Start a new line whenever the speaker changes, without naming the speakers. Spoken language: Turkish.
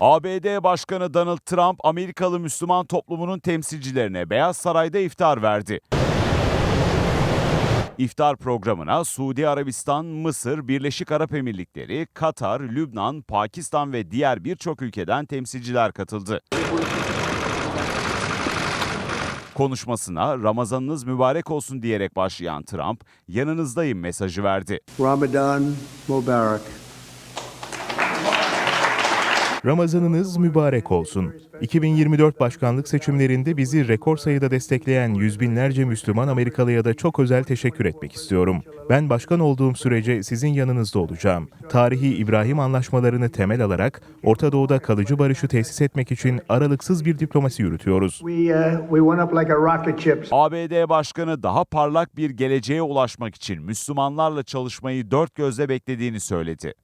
ABD Başkanı Donald Trump, Amerikalı Müslüman toplumunun temsilcilerine Beyaz Saray'da iftar verdi. İftar programına Suudi Arabistan, Mısır, Birleşik Arap Emirlikleri, Katar, Lübnan, Pakistan ve diğer birçok ülkeden temsilciler katıldı. Konuşmasına Ramazanınız mübarek olsun diyerek başlayan Trump, yanınızdayım mesajı verdi.
Ramadan Mubarak.
Ramazanınız mübarek olsun. 2024 başkanlık seçimlerinde bizi rekor sayıda destekleyen yüz binlerce Müslüman Amerikalıya da çok özel teşekkür etmek istiyorum. Ben başkan olduğum sürece sizin yanınızda olacağım. Tarihi İbrahim anlaşmalarını temel alarak Orta Doğu'da kalıcı barışı tesis etmek için aralıksız bir diplomasi yürütüyoruz.
Uh.
ABD Başkanı daha parlak bir geleceğe ulaşmak için Müslümanlarla çalışmayı dört gözle beklediğini söyledi.